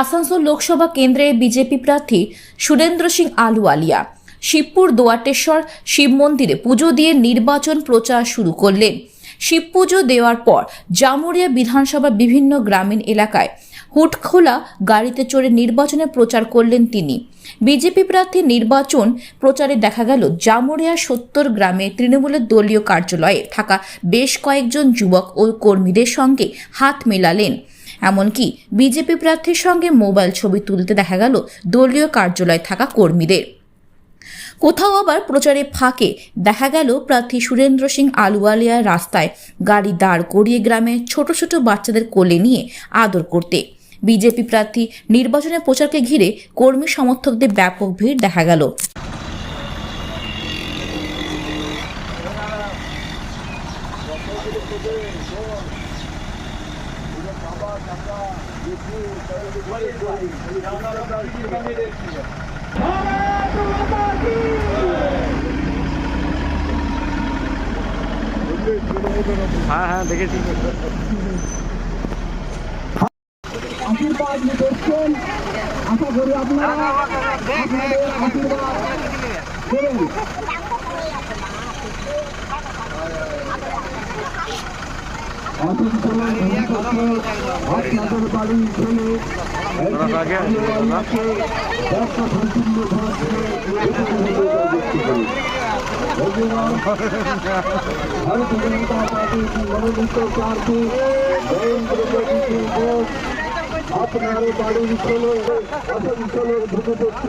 আসানসোল লোকসভা কেন্দ্রে বিজেপি প্রার্থী সুরেন্দ্র সিং আলুওয়ালিয়া শিবপুর দোয়াটেশ্বর শিব মন্দিরে পুজো দিয়ে নির্বাচন প্রচার শুরু করলেন। শিব পুজো দেওয়ার পর জামুরিয়া বিধানসভার বিভিন্ন গ্রামীণ এলাকায় হুটখোলা গাড়িতে চড়ে নির্বাচনে প্রচার করলেন তিনি। বিজেপি প্রার্থী নির্বাচন প্রচারে দেখা গেল জামুরিয়া সত্তর গ্রামে তৃণমূলের দলীয় কার্যালয়ে থাকা বেশ কয়েকজন যুবক ও কর্মীদের সঙ্গে হাত মেলালেন। এমনকি বিজেপি প্রার্থীর সঙ্গে মোবাইল ছবি তুলতে দেখা গেল দলীয় কার্যালয়ে থাকা কর্মীদের। কোথাও আবার প্রচারে ফাঁকে দেখা গেল প্রার্থী সুরেন্দ্র সিং আলুওয়ালিয়া রাস্তায় গাড়ি দাঁড় করিয়ে গ্রামে ছোট ছোট বাচ্চাদের কোলে নিয়ে আদর করতে। বিজেপি প্রার্থী নির্বাচনের প্রচারকে ঘিরে কর্মী সমর্থকদের ব্যাপক ভিড় দেখা গেল। হ্যাঁ হ্যাঁ দেখেছি। আশীর্বাদ করছেন আশা করি আপনারা আশীর্বাদ भारतीय जनता पार्टी की मनोनीत सरकार की नरेंद्र मोदी जी को আপনার বাড়ির ছেলে আসানসোলের ভূমিপুত্র।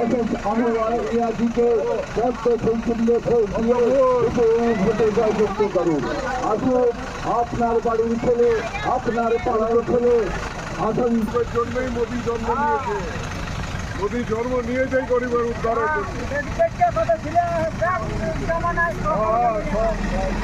এস এস আহ্বাজিকে পদ্ম শৈশল্য ভোট দিয়ে ভোটে জয়যুক্ত করুন আসুন আপনার বাড়ির ছেলে আপনার পাড়ার ছেলে আসানসোল জন্যই মোদী জন্ম নিয়েছে। মোদী জন্ম নিয়েছেই গরিবের উদ্ধারের জন্য। হ্যাঁ।